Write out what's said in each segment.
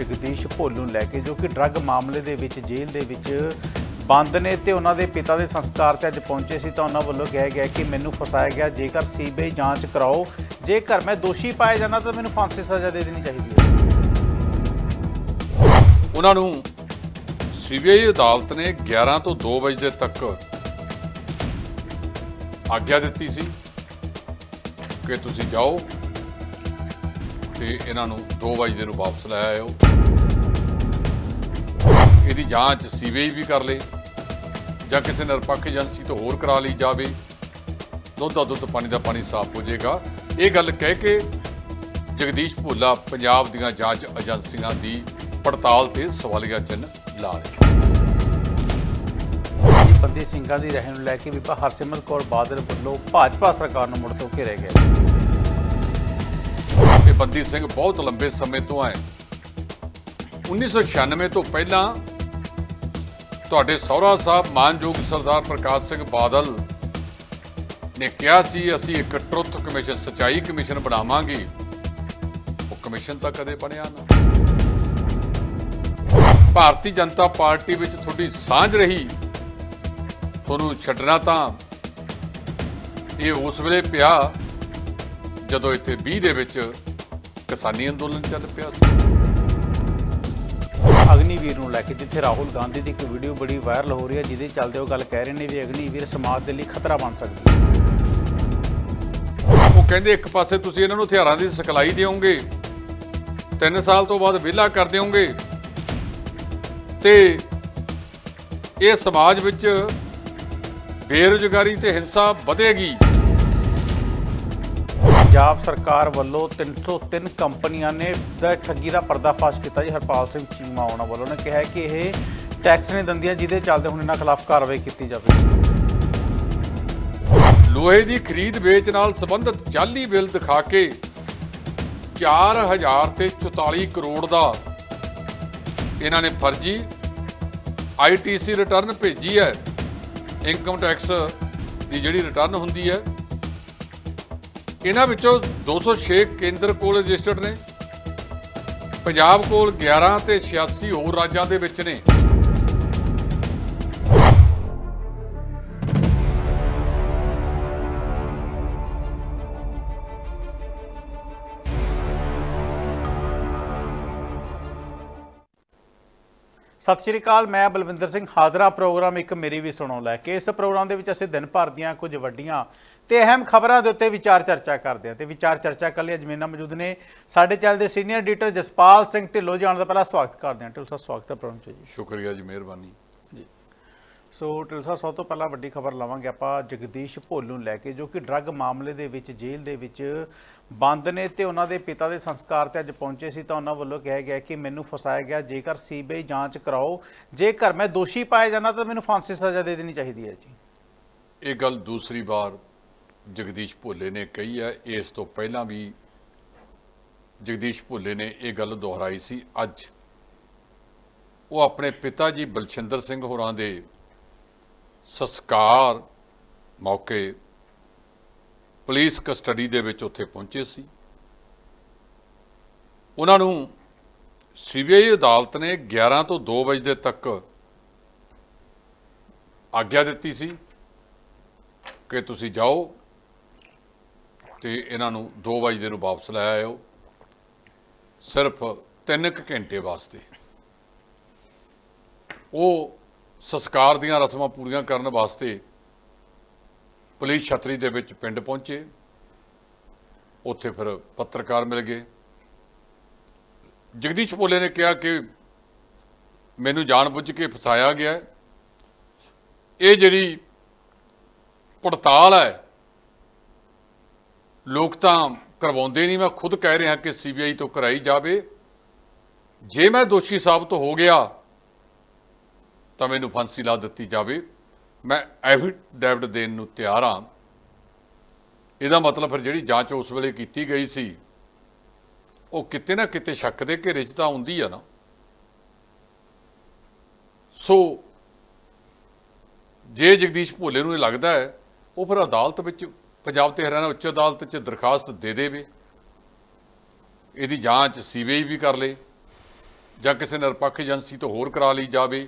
ਜਗਦੀਸ਼ ਭੋਲ ਨੂੰ ਲੈ ਕੇ, ਜੋ ਕਿ ਡਰੱਗ ਮਾਮਲੇ ਦੇ ਵਿੱਚ, ਜੇਲ੍ਹ ਦੇ ਵਿੱਚ ਬੰਦ ਨੇ ਤੇ ਉਹਨਾਂ ਦੇ ਪਿਤਾ ਦੇ ਸੰਸਕਾਰ ਤੇ ਅੱਜ ਪਹੁੰਚੇ ਸੀ ਤਾਂ ਉਹਨਾਂ ਵੱਲੋਂ ਕਿਹਾ ਗਿਆ ਕਿ ਮੈਨੂੰ ਫਸਾਇਆ ਗਿਆ, ਜੇਕਰ ਸੀਬੀਆਈ ਜਾਂਚ ਕਰਾਓ, ਜੇਕਰ ਮੈਂ ਦੋਸ਼ੀ ਪਾਇਆ ਜਾਂਦਾ ਤਾਂ ਮੈਨੂੰ ਫਾਂਸੀ ਸਜ਼ਾ ਦੇ ਦੇਣੀ ਚਾਹੀਦੀ ਹੈ। ਉਹਨਾਂ ਨੂੰ ਸੀਬੀਆਈ ਅਦਾਲਤ ਨੇ 11 ਤੋਂ 2 ਵਜੇ ਤੱਕ ਆਗਿਆ ਦਿੱਤੀ ਸੀ ਕਿ ਤੁਸੀਂ ਜਾਓ ਤੇ ਇਹਨਾਂ ਨੂੰ 2 ਵਜੇ ਨੂੰ ਵਾਪਸ ਲੈ ਆਇਓ। ਇਹਦੀ ਜਾਂਚ ਸੀਬੀਆਈ ਵੀ ਕਰ ਲੇ, ਜਾਂ ਕਿਸੇ ਨਿਰਪੱਖ ਏਜੰਸੀ ਤੋਂ ਹੋਰ ਕਰਾ ਲਈ ਜਾਵੇ। ਦੁੱਧ ਦਾ ਦੁੱਧ ਪਾਣੀ ਦਾ ਪਾਣੀ ਸਾਫ਼ ਹੋ ਜਾਏਗਾ। ਇਹ ਗੱਲ ਕਹਿ ਕੇ ਜਗਦੀਸ਼ ਭੋਲਾ ਪੰਜਾਬ ਦੀਆਂ ਜਾਂਚ ਏਜੰਸੀਆਂ ਦੀ ਪੜਤਾਲ ਤੇ ਸਵਾਲੀਆ ਚਿੰਨ੍ਹ ਲਾ ਰਿਹਾ ਬੰਦੀ ਸਿੰਘਾਂ ਦੀ ਰਹਿਣ ਨੂੰ ਲੈ ਕੇ ਵੀ ਹਰਸਿਮਰਤ ਕੌਰ ਬਾਦਲ ਵੱਲੋਂ ਭਾਜਪਾ ਸਰਕਾਰ ਨੂੰ ਮੁੜ ਤੋਂ ਘੇਰਿਆ ਗਿਆ ਬੰਦੀ ਸਿੰਘ ਬਹੁਤ ਲੰਬੇ ਸਮੇਂ ਤੋਂ ਹੈ 1996 ਤੋਂ ਪਹਿਲਾਂ ਤੁਹਾਡੇ ਸਹੁਰਾ ਸਾਹਿਬ ਮਾਨਯੋਗ ਸਰਦਾਰ ਪ੍ਰਕਾਸ਼ ਸਿੰਘ ਬਾਦਲ ਨੇ ਕਿਹਾ ਸੀ, ਅਸੀਂ ਇੱਕ ਟਰੁੱਥ ਕਮਿਸ਼ਨ, ਸਚਾਈ ਕਮਿਸ਼ਨ ਬਣਾਵਾਂਗੇ। ਉਹ ਕਮਿਸ਼ਨ ਤਾਂ ਕਦੇ ਬਣਿਆ ਨਾ। ਭਾਰਤੀ ਜਨਤਾ ਪਾਰਟੀ ਵਿੱਚ ਤੁਹਾਡੀ ਸਾਂਝ ਰਹੀ, ਤੁਹਾਨੂੰ ਛੱਡਣਾ ਤਾਂ ਇਹ ਉਸ ਵੇਲੇ ਪਿਆ ਜਦੋਂ ਇੱਥੇ 20 ਦੇ ਵਿੱਚ ਕਿਸਾਨੀ ਅੰਦੋਲਨ ਚੱਲ ਪਿਆ ਸੀ। ਅਗਨੀਵੀਰ ਨੂੰ ਲੈ ਕੇ ਜਿੱਥੇ ਰਾਹੁਲ ਗਾਂਧੀ ਦੀ ਇੱਕ ਵੀਡੀਓ ਬੜੀ ਵਾਇਰਲ ਹੋ ਰਹੀ ਹੈ ਜਿਹਦੇ ਚੱਲਦੇ ਉਹ ਗੱਲ ਕਹਿ ਰਹੇ ਨੇ ਵੀ ਅਗਨੀਵੀਰ ਸਮਾਜ ਦੇ ਲਈ ਖਤਰਾ ਬਣ ਸਕਦੀ ਹੈ। ਉਹ ਕਹਿੰਦੇ ਇੱਕ ਪਾਸੇ ਤੁਸੀਂ ਇਹਨਾਂ ਨੂੰ ਹਥਿਆਰਾਂ ਦੀ ਸਿਖਲਾਈ ਦਿਓਗੇ 3 ਸਾਲ ਤੋਂ ਬਾਅਦ ਵਿਹਲਾ ਕਰ ਦਿਓਗੇ ਤੇ ਇਹ ਸਮਾਜ ਵਿੱਚ ਬੇਰੁਜ਼ਗਾਰੀ ਤੇ ਹਿੰਸਾ ਵਧੇਗੀ। ਪੰਜਾਬ ਸਰਕਾਰ ਵੱਲੋਂ 303 ਕੰਪਨੀਆਂ ਨੇ ਦਾ ਠੱਗੀ ਦਾ ਪਰਦਾਫਾਸ਼ ਕੀਤਾ ਜੀ। ਹਰਪਾਲ ਸਿੰਘ ਚੀਮਾ ਉਹਨਾਂ ਵੱਲੋਂ ਨੇ ਕਿਹਾ ਕਿ ਇਹ ਟੈਕਸ ਨਹੀਂ ਦਿੰਦੀਆਂ, ਜਿਹਦੇ ਚੱਲਦੇ ਹੁਣ ਇਹਨਾਂ ਖਿਲਾਫ ਕਾਰਵਾਈ ਕੀਤੀ ਜਾਵੇ। ਲੋਹੇ ਦੀ ਖਰੀਦ ਵੇਚ ਨਾਲ ਸੰਬੰਧਿਤ ਜਾਲੀ ਬਿੱਲ ਦਿਖਾ ਕੇ 4000 ਤੇ 44 ਕਰੋੜ ਦਾ ਇਹਨਾਂ ਨੇ ਫਰਜ਼ੀ ਆਈਟੀਸੀ ਰਿਟਰਨ ਭੇਜੀ ਹੈ। ਇਨਕਮ ਟੈਕਸ ਦੀ ਜਿਹੜੀ ਰਿਟਰਨ ਹੁੰਦੀ ਹੈ ਇਹਨਾਂ ਵਿੱਚੋਂ 206 ਕੇਂਦਰ ਕੋਲ ਰਜਿਸਟਰਡ ਨੇ, ਪੰਜਾਬ ਕੋਲ 11 ਤੇ 86 ਹੋਰ ਰਾਜਾਂ ਦੇ ਵਿੱਚ ਨੇ। ਸਤਿ ਸ਼੍ਰੀ ਅਕਾਲ ਮੈਂ ਬਲਵਿੰਦਰ ਸਿੰਘ ਹਾਜ਼ਰਾ ਪ੍ਰੋਗਰਾਮ ਇੱਕ ਮੇਰੀ ਵੀ ਸੁਣੋ ਲੈ ਕੇ। ਇਸ ਪ੍ਰੋਗਰਾਮ ਦੇ ਵਿੱਚ ਅਸੀਂ ਦਿਨ ਭਰ ਦੀਆਂ ਕੁਝ ਵੱਡੀਆਂ ਤੇ ਅਹਿਮ ਖਬਰਾਂ ਦੇ ਉੱਤੇ ਵਿਚਾਰ ਚਰਚਾ ਕਰਦੇ ਹਾਂ ਤੇ ਵਿਚਾਰ ਚਰਚਾ ਕਰਨ ਲਈ ਅੱਜ ਮੇਰੇ ਨਾਲ ਮੌਜੂਦ ਨੇ ਸਾਡੇ ਚੈਨਲ ਦੇ ਸੀਨੀਅਰ ਐਡੀਟਰ ਜਸਪਾਲ ਸਿੰਘ ਢਿੱਲੋਂ ਜਾਣ ਦਾ ਪਹਿਲਾਂ ਸਵਾਗਤ ਕਰਦੇ ਹਾਂ। ਢਿੱਲੋਂ ਸਾਹਿਬ ਸਵਾਗਤ ਹੈ ਪ੍ਰੋਗਰਾਮ 'ਚ ਜੀ। ਸ਼ੁਕਰੀਆ ਜੀ ਮਿਹਰਬਾਨੀ। ਸੋ ਢਿੱਲੋਂ ਸਭ ਤੋਂ ਪਹਿਲਾਂ ਵੱਡੀ ਖਬਰ ਲਵਾਂਗੇ ਆਪਾਂ ਜਗਦੀਸ਼ ਭੋਲ ਨੂੰ ਲੈ ਕੇ, ਜੋ ਕਿ ਡਰੱਗ ਮਾਮਲੇ ਦੇ ਵਿੱਚ ਜੇਲ੍ਹ ਦੇ ਵਿੱਚ ਬੰਦ ਨੇ ਤੇ ਉਹਨਾਂ ਦੇ ਪਿਤਾ ਦੇ ਸੰਸਕਾਰ ਤੇ ਅੱਜ ਪਹੁੰਚੇ ਸੀ ਤਾਂ ਉਹਨਾਂ ਵੱਲੋਂ ਕਿਹਾ ਗਿਆ ਕਿ ਮੈਨੂੰ ਫਸਾਇਆ ਗਿਆ, ਜੇਕਰ ਸੀਬੀਆਈ ਜਾਂਚ ਕਰਾਓ, ਜੇਕਰ ਮੈਂ ਦੋਸ਼ੀ ਪਾਇਆ ਜਾਂਦਾ ਤਾਂ ਮੈਨੂੰ ਫਾਂਸੀ ਸਜ਼ਾ ਦੇ ਦੇਣੀ ਚਾਹੀਦੀ ਹੈ ਜੀ। ਇਹ ਗੱਲ ਦੂਸਰੀ ਵਾਰ ਜਗਦੀਸ਼ ਭੋਲੇ ਨੇ ਕਹੀ ਹੈ। ਇਸ ਤੋਂ ਪਹਿਲਾਂ ਵੀ ਜਗਦੀਸ਼ ਭੋਲੇ ਨੇ ਇਹ ਗੱਲ ਦੁਹਰਾਈ ਸੀ। ਅੱਜ ਉਹ ਆਪਣੇ ਪਿਤਾ ਜੀ ਬਲਛਿੰਦਰ ਸਿੰਘ ਹੋਰਾਂ ਦੇ ਸੰਸਕਾਰ ਮੌਕੇ ਪੁਲਿਸ ਕਸਟਡੀ ਦੇ ਵਿੱਚ ਉੱਥੇ ਪਹੁੰਚੇ ਸੀ। ਉਹਨਾਂ ਨੂੰ ਸੀਬੀਆਈ ਅਦਾਲਤ ਨੇ 11 ਤੋਂ 2 ਵਜੇ ਤੱਕ ਆਗਿਆ ਦਿੱਤੀ ਸੀ ਕਿ ਤੁਸੀਂ ਜਾਓ ਤੇ ਇਹਨਾਂ ਨੂੰ 2 ਵਜੇ ਨੂੰ ਵਾਪਸ ਲੈ ਆਇਓ, ਸਿਰਫ 3 ਘੰਟੇ ਵਾਸਤੇ। ਉਹ ਸੰਸਕਾਰ ਦੀਆਂ ਰਸਮਾਂ ਪੂਰੀਆਂ ਕਰਨ ਵਾਸਤੇ ਪੁਲਿਸ ਛਤਰੀ ਦੇ ਵਿੱਚ ਪਿੰਡ ਪਹੁੰਚੇ। ਉੱਥੇ ਫਿਰ ਪੱਤਰਕਾਰ ਮਿਲ ਗਏ। ਜਗਦੀਸ਼ ਭੋਲੇ ਨੇ ਕਿਹਾ ਕਿ ਮੈਨੂੰ ਜਾਣਬੁੱਝ ਕੇ ਫਸਾਇਆ ਗਿਆ ਹੈ। ਇਹ ਜਿਹੜੀ ਪੜਤਾਲ ਹੈ, ਲੋਕ ਤਾਂ ਕਰਵਾਉਂਦੇ ਨਹੀਂ। ਮੈਂ ਖੁਦ ਕਹਿ ਰਿਹਾ ਕਿ ਸੀਬੀਆਈ ਤੋਂ ਕਰਾਈ ਜਾਵੇ। ਜੇ ਮੈਂ ਦੋਸ਼ੀ ਸਾਬਤ ਹੋ ਗਿਆ ਤਾਂ ਮੈਨੂੰ ਫਾਂਸੀ ਲਾ ਦਿੱਤੀ ਜਾਵੇ। ਮੈਂ ਐਫੀਡੈਵਿਟ ਦੇਣ ਨੂੰ ਤਿਆਰ ਹਾਂ। ਇਹਦਾ ਮਤਲਬ ਫਿਰ ਜਿਹੜੀ ਜਾਂਚ ਉਸ ਵੇਲੇ ਕੀਤੀ ਗਈ ਸੀ, ਉਹ ਕਿਤੇ ਨਾ ਕਿਤੇ ਸ਼ੱਕ ਦੇ ਘੇਰੇ 'ਚ ਤਾਂ ਆਉਂਦੀ ਆ ਨਾ। ਸੋ ਜੇ ਜਗਦੀਸ਼ ਭੋਲੇ ਨੂੰ ਇਹ ਲੱਗਦਾ ਹੈ, ਉਹ ਫਿਰ ਅਦਾਲਤ ਵਿੱਚ, ਪੰਜਾਬ ਤੇ ਹਰਿਆਣਾ ਉੱਚ ਅਦਾਲਤ 'ਚ ਦਰਖਾਸਤ ਦੇ ਦੇਵੇ। ਇਹਦੀ ਜਾਂਚ ਸੀਬੀਆਈ ਵੀ ਕਰ ਲੇ, ਜਾਂ ਕਿਸੇ ਨਿਰਪੱਖ ਏਜੰਸੀ ਤੋਂ ਹੋਰ ਕਰਾ ਲਈ ਜਾਵੇ।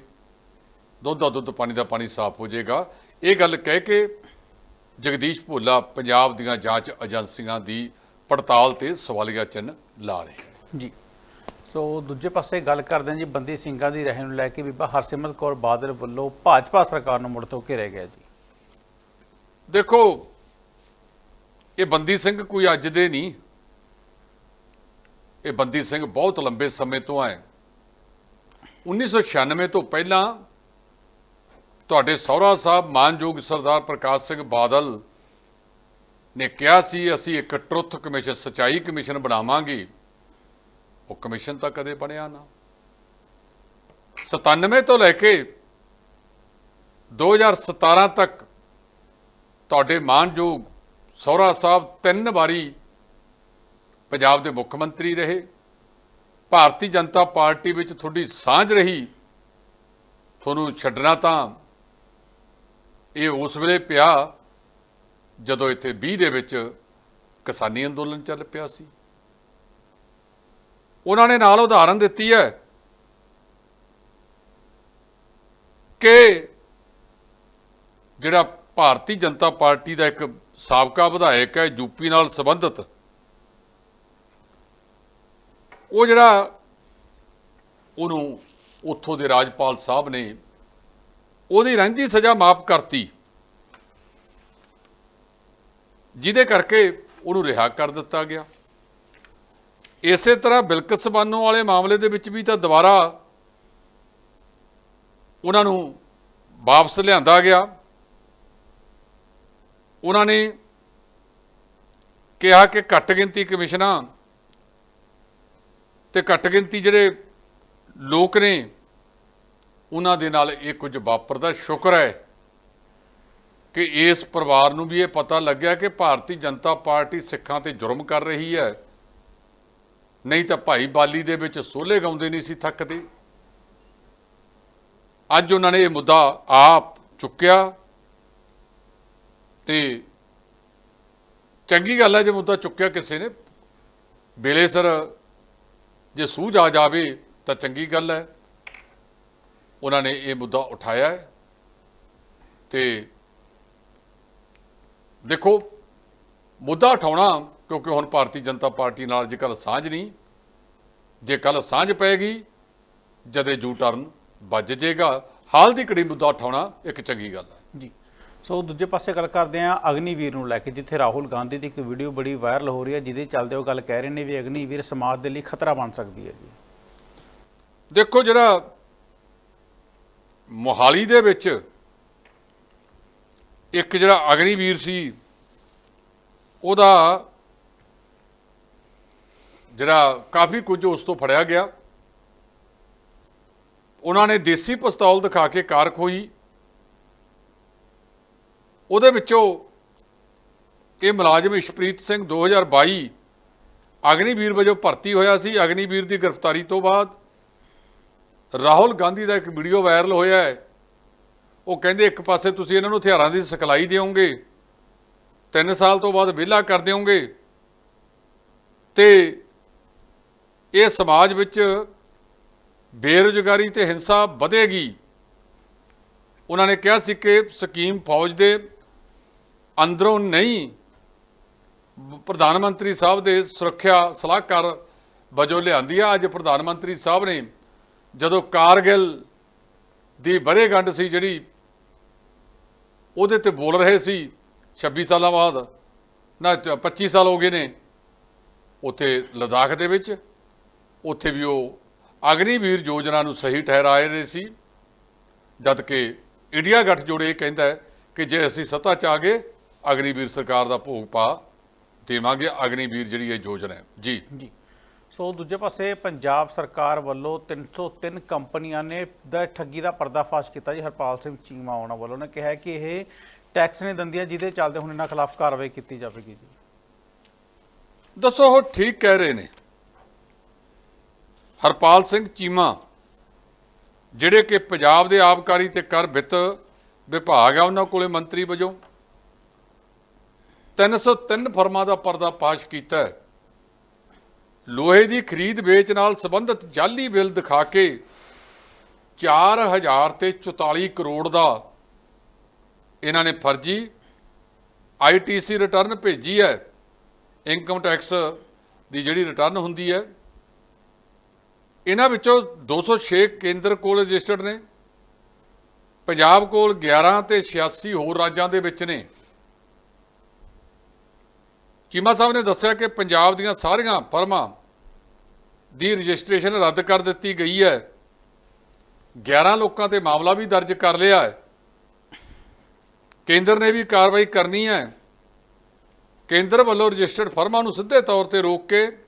ਦੁੱਧ ਦਾ ਦੁੱਧ ਪਾਣੀ ਦਾ ਪਾਣੀ ਸਾਫ਼ ਹੋ ਜਾਏਗਾ। ਇਹ ਗੱਲ ਕਹਿ ਕੇ ਜਗਦੀਸ਼ ਭੋਲਾ ਪੰਜਾਬ ਦੀਆਂ ਜਾਂਚ ਏਜੰਸੀਆਂ ਦੀ ਪੜਤਾਲ ਤੇ ਸਵਾਲੀਆ ਚਿੰਨ੍ਹ ਲਾ ਰਹੇ ਜੀ। ਸੋ ਦੂਜੇ ਪਾਸੇ ਗੱਲ ਕਰਦੇ ਹਾਂ ਜੀ ਬੰਦੀ ਸਿੰਘਾਂ ਦੀ ਰਹਿਣ ਨੂੰ ਲੈ ਕੇ। ਬੀਬਾ ਹਰਸਿਮਰਤ ਕੌਰ ਬਾਦਲ ਵੱਲੋਂ ਭਾਜਪਾ ਸਰਕਾਰ ਨੂੰ ਮੁੜ ਤੋਂ ਘੇਰਿਆ ਗਿਆ ਜੀ। ਦੇਖੋ ਇਹ ਬੰਦੀ ਸਿੰਘ ਕੋਈ ਅੱਜ ਦੇ ਨਹੀਂ। ਇਹ ਬੰਦੀ ਸਿੰਘ ਬਹੁਤ ਲੰਬੇ ਸਮੇਂ ਤੋਂ ਹੈ 1996 ਤੋਂ ਪਹਿਲਾਂ ਤੁਹਾਡੇ ਸਹੁਰਾ ਸਾਹਿਬ ਮਾਨਯੋਗ ਸਰਦਾਰ ਪ੍ਰਕਾਸ਼ ਸਿੰਘ ਬਾਦਲ ਨੇ ਕਿਹਾ ਸੀ, ਅਸੀਂ ਇੱਕ ਟਰੁੱਥ ਕਮਿਸ਼ਨ, ਸਚਾਈ ਕਮਿਸ਼ਨ ਬਣਾਵਾਂਗੇ। ਉਹ ਕਮਿਸ਼ਨ ਤਾਂ ਕਦੇ ਬਣਿਆ ਨਾ। 97 ਤੋਂ ਲੈ ਕੇ 2017 ਤੱਕ ਤੁਹਾਡੇ ਮਾਨਯੋਗ ਸਹੁਰਾ ਸਾਹਿਬ ਤਿੰਨ ਵਾਰੀ ਪੰਜਾਬ ਦੇ ਮੁੱਖ ਮੰਤਰੀ ਰਹੇ। ਭਾਰਤੀ ਜਨਤਾ ਪਾਰਟੀ ਵਿੱਚ ਤੁਹਾਡੀ ਸਾਂਝ ਰਹੀ। ਤੁਹਾਨੂੰ ਛੱਡਣਾ ਤਾਂ ਇਹ ਉਸ ਵੇਲੇ ਪਿਆ ਜਦੋਂ ਇੱਥੇ 20 ਦੇ ਵਿੱਚ ਕਿਸਾਨੀ ਅੰਦੋਲਨ ਚੱਲ ਪਿਆ ਸੀ। ਉਹਨਾਂ ਨੇ ਨਾਲ ਉਦਾਹਰਨ ਦਿੱਤੀ ਹੈ ਕਿ ਜਿਹੜਾ ਭਾਰਤੀ ਜਨਤਾ ਪਾਰਟੀ ਦਾ ਇੱਕ ਸਾਬਕਾ ਵਿਧਾਇਕ ਹੈ ਯੂਪੀ ਨਾਲ ਸੰਬੰਧਿਤ, ਉਹ ਜਿਹੜਾ ਉਹਨੂੰ ਉੱਥੋਂ ਦੇ ਰਾਜਪਾਲ ਸਾਹਿਬ ਨੇ ਉਹਦੀ ਰਹਿੰਦੀ ਸਜ਼ਾ ਮਾਫ ਕਰਤੀ। ਜਿਹਦੇ ਕਰਕੇ ਉਹਨੂੰ ਰਿਹਾ ਕਰ ਦਿੱਤਾ ਗਿਆ। ਇਸੇ ਤਰ੍ਹਾਂ ਬਿਲਕਸ ਬਾਨੋ ਵਾਲੇ ਮਾਮਲੇ ਦੇ ਵਿੱਚ ਵੀ ਤਾਂ ਦੁਬਾਰਾ ਉਹਨਾਂ ਨੂੰ ਵਾਪਸ ਲਿਆਂਦਾ ਗਿਆ। ਉਹਨਾਂ ਨੇ ਕਿਹਾ ਕਿ ਘੱਟ ਗਿਣਤੀ ਕਮਿਸ਼ਨਾਂ ਤੇ ਘੱਟ ਗਿਣਤੀ ਜਿਹੜੇ ਲੋਕ ਨੇ ਉਹਨਾਂ ਦੇ ਨਾਲ ਇਹ ਕੁਝ ਵਾਪਰਦਾ ਸ਼ੁਕਰ ਹੈ ਕਿ ਇਸ ਪਰਿਵਾਰ ਨੂੰ ਵੀ ਇਹ ਪਤਾ ਲੱਗਿਆ ਕਿ ਭਾਰਤੀ ਜਨਤਾ ਪਾਰਟੀ ਸਿੱਖਾਂ ਤੇ ਜੁਰਮ ਕਰ ਰਹੀ ਹੈ। ਨਹੀਂ ਤਾਂ ਭਾਈ ਬਾਲੀ ਦੇ ਵਿੱਚ ਸੋਲੇ ਗਾਉਂਦੇ ਨਹੀਂ ਸੀ ਥੱਕਦੇ। ਅੱਜ ਉਹਨਾਂ ਨੇ ਇਹ ਮੁੱਦਾ ਆਪ ਚੁੱਕਿਆ ਤੇ ਚੰਗੀ ਗੱਲ ਹੈ ਜੇ ਮੁੱਦਾ ਚੁੱਕਿਆ ਕਿਸੇ ਨੇ। ਵੇਲੇ ਸਰ, ਜੇ ਸੂਝ ਆ ਜਾਵੇ ਤਾਂ ਚੰਗੀ ਗੱਲ ਹੈ। ਉਹਨਾਂ ਨੇ ਇਹ ਮੁੱਦਾ ਉਠਾਇਆ ਹੈ। ਤੇ ਦੇਖੋ ਮੁੱਦਾ ਉਠਾਉਣਾ ਕਿਉਂਕਿ ਹੁਣ ਭਾਰਤੀ ਜਨਤਾ ਪਾਰਟੀ ਨਾਲ ਜੇ ਕੱਲ ਸਾਂਝ ਨਹੀਂ। ਜੇ ਕੱਲ ਸਾਂਝ ਪਏਗੀ ਜਦੇ ਜੂ ਟਰਨ ਵੱਜ ਜਾਏਗਾ ਹਾਲ ਦੀ ਘੜੀ ਮੁੱਦਾ ਉਠਾਉਣਾ ਇੱਕ ਚੰਗੀ ਗੱਲ ਹੈ। ਜੀ। ਸੋ ਦੂਜੇ ਪਾਸੇ ਗੱਲ ਕਰਦੇ ਹਾਂ ਅਗਨੀਵੀਰ ਨੂੰ ਲੈ ਕੇ ਜਿੱਥੇ ਰਾਹੁਲ ਗਾਂਧੀ ਦੀ ਇੱਕ ਵੀਡੀਓ ਬੜੀ ਵਾਇਰਲ ਹੋ ਰਹੀ ਹੈ ਜਿਹਦੇ ਚੱਲਦੇ ਉਹ ਗੱਲ ਕਹਿ ਰਹੇ ਨੇ ਵੀ ਅਗਨੀਵੀਰ ਸਮਾਜ ਦੇ ਲਈ ਖਤਰਾ ਬਣ ਸਕਦੀ ਹੈ ਜੀ। ਦੇਖੋ ਜਿਹੜਾ ਮੋਹਾਲੀ ਦੇ ਵਿੱਚ ਇੱਕ ਜਿਹੜਾ ਅਗਨੀਵੀਰ ਸੀ, ਉਹਦਾ ਜਿਹੜਾ ਕਾਫੀ ਕੁਝ ਉਸ ਤੋਂ ਫੜਿਆ ਗਿਆ। ਉਹਨਾਂ ਨੇ ਦੇਸੀ ਪਿਸਤੌਲ ਦਿਖਾ ਕੇ ਕਾਰ ਖੋਈ ਉਹਦੇ ਵਿੱਚੋਂ ਇਹ ਮੁਲਾਜ਼ਮ ਇਸ਼ਪ੍ਰੀਤ ਸਿੰਘ 2022 ਅਗਨੀਵੀਰ ਵਜੋਂ ਭਰਤੀ ਹੋਇਆ ਸੀ। ਅਗਨੀਵੀਰ ਦੀ ਗ੍ਰਿਫਤਾਰੀ ਤੋਂ ਬਾਅਦ ਰਾਹੁਲ ਗਾਂਧੀ ਦਾ ਇੱਕ ਵੀਡੀਓ ਵਾਇਰਲ ਹੋਇਆ ਹੈ। ਉਹ ਕਹਿੰਦੇ ਇੱਕ ਪਾਸੇ ਤੁਸੀਂ ਇਹਨਾਂ ਨੂੰ ਹਥਿਆਰਾਂ ਦੀ ਸਿਖਲਾਈ ਦਿਓਗੇ 3 ਸਾਲ ਤੋਂ ਬਾਅਦ ਵਿਹਲਾ ਕਰ ਦਿਓਗੇ। ਤੇ ਇਹ ਸਮਾਜ ਵਿੱਚ ਬੇਰੁਜ਼ਗਾਰੀ ਤੇ ਹਿੰਸਾ ਵਧੇਗੀ। ਉਹਨਾਂ ਨੇ ਕਿਹਾ ਸੀ ਕਿ ਸਕੀਮ ਫੌਜ ਦੇ ਅੰਦਰੋਂ ਨਹੀਂ, ਪ੍ਰਧਾਨ ਮੰਤਰੀ ਸਾਹਿਬ ਦੇ ਸੁਰੱਖਿਆ ਸਲਾਹਕਾਰ ਵਜੋਂ ਲਿਆਂਦੀ ਆ। ਅੱਜ ਪ੍ਰਧਾਨ ਮੰਤਰੀ ਸਾਹਿਬ ਨੇ ਜਦੋਂ ਕਾਰਗਿਲ ਦੀ ਬਰੇਗੰਢ ਸੀ ਜਿਹੜੀ, ਉਹਦੇ ਤੇ ਬੋਲ ਰਹੇ ਸੀ 26 ਸਾਲਾਂ ਬਾਅਦ, ਨਾ 25 ਸਾਲ ਹੋ ਗਏ ਨੇ, ਉੱਥੇ ਲਦਾਖ ਦੇ ਵਿੱਚ, ਉੱਥੇ ਵੀ ਉਹ ਅਗਨੀਵੀਰ ਯੋਜਨਾ ਨੂੰ ਸਹੀ ਠਹਿਰਾਏ ਰਹੇ ਸੀ, ਜਦ ਕਿ ਇੰਡੀਆ ਗੱਠਜੋੜ ਇਹ ਕਹਿੰਦਾ ਹੈ ਕਿ ਜੇ ਅਸੀਂ ਸੱਤਾ ਚ ਆ ਗਏ, ਅਗਨੀਵੀਰ ਸਰਕਾਰ ਦਾ ਭੋਗ ਪਾ ਦੇਵਾਂਗੇ, ਅਗਨੀਵੀਰ ਜਿਹੜੀ ਇਹ ਯੋਜਨਾ ਹੈ। ਜੀ। ਜੀ। ਸੋ ਦੂਜੇ ਪਾਸੇ ਪੰਜਾਬ ਸਰਕਾਰ ਵੱਲੋਂ 303 ਕੰਪਨੀਆਂ ਨੇ ਦਾ ਠੱਗੀ ਦਾ ਪਰਦਾਫਾਸ਼ ਕੀਤਾ ਜੀ। ਹਰਪਾਲ ਸਿੰਘ ਚੀਮਾ ਉਹਨਾਂ ਵੱਲੋਂ ਨੇ ਕਿਹਾ ਕਿ ਇਹ ਟੈਕਸ ਨਹੀਂ ਦਿੰਦੀਆਂ, ਜਿਹਦੇ ਚੱਲਦੇ ਹੁਣ ਇਹਨਾਂ ਖਿਲਾਫ ਕਾਰਵਾਈ ਕੀਤੀ ਜਾਵੇਗੀ ਜੀ। ਦੱਸੋ, ਉਹ ਠੀਕ ਕਹਿ ਰਹੇ ਨੇ। ਹਰਪਾਲ ਸਿੰਘ ਚੀਮਾ, ਜਿਹੜੇ ਕਿ ਪੰਜਾਬ ਦੇ ਆਬਕਾਰੀ ਤੇ ਕਰ ਵਿੱਤ ਵਿਭਾਗ ਆ, ਉਹਨਾਂ ਕੋਲੇ ਮੰਤਰੀ ਵਜੋਂ 303 ਫਰਮਾਂ ਦਾ ਪਰਦਾ ਪਾਸ਼ ਕੀਤਾ ਹੈ। ਲੋਹੇ ਦੀ ਖਰੀਦ ਵੇਚ ਨਾਲ ਸੰਬੰਧਿਤ ਜਾਲੀ ਬਿੱਲ ਦਿਖਾ ਕੇ 4000 ਤੇ 44 ਕਰੋੜ ਦਾ ਇਹਨਾਂ ਨੇ ਫਰਜ਼ੀ ਆਈਟੀਸੀ ਰਿਟਰਨ ਭੇਜੀ ਹੈ। ਇਨਕਮ ਟੈਕਸ ਦੀ ਜਿਹੜੀ ਰਿਟਰਨ ਹੁੰਦੀ ਹੈ। ਇਹਨਾਂ ਵਿੱਚੋਂ 206 ਕੇਂਦਰ ਕੋਲ ਰਜਿਸਟਰਡ ਨੇ। ਪੰਜਾਬ ਕੋਲ 11 ਤੇ 86 ਹੋਰ ਰਾਜਾਂ ਦੇ ਵਿੱਚ ਨੇ। ਚੀਮਾ ਸਾਹਿਬ ਨੇ ਦੱਸਿਆ ਕਿ ਪੰਜਾਬ ਦੀਆਂ ਸਾਰੀਆਂ ਫਰਮਾਂ ਦੀ ਰਜਿਸਟ੍ਰੇਸ਼ਨ ਰੱਦ ਕਰ ਦਿੱਤੀ ਗਈ ਹੈ। 11 ਲੋਕਾਂ ਤੇ ਮਾਮਲਾ ਵੀ ਦਰਜ ਕਰ ਲਿਆ ਹੈ। ਕੇਂਦਰ ਨੇ ਵੀ ਕਾਰਵਾਈ ਕਰਨੀ ਹੈ। ਕੇਂਦਰ ਵੱਲੋਂ ਰਜਿਸਟਰਡ ਫਰਮਾਂ ਨੂੰ ਸਿੱਧੇ ਤੌਰ ਤੇ ਰੋਕ ਕੇ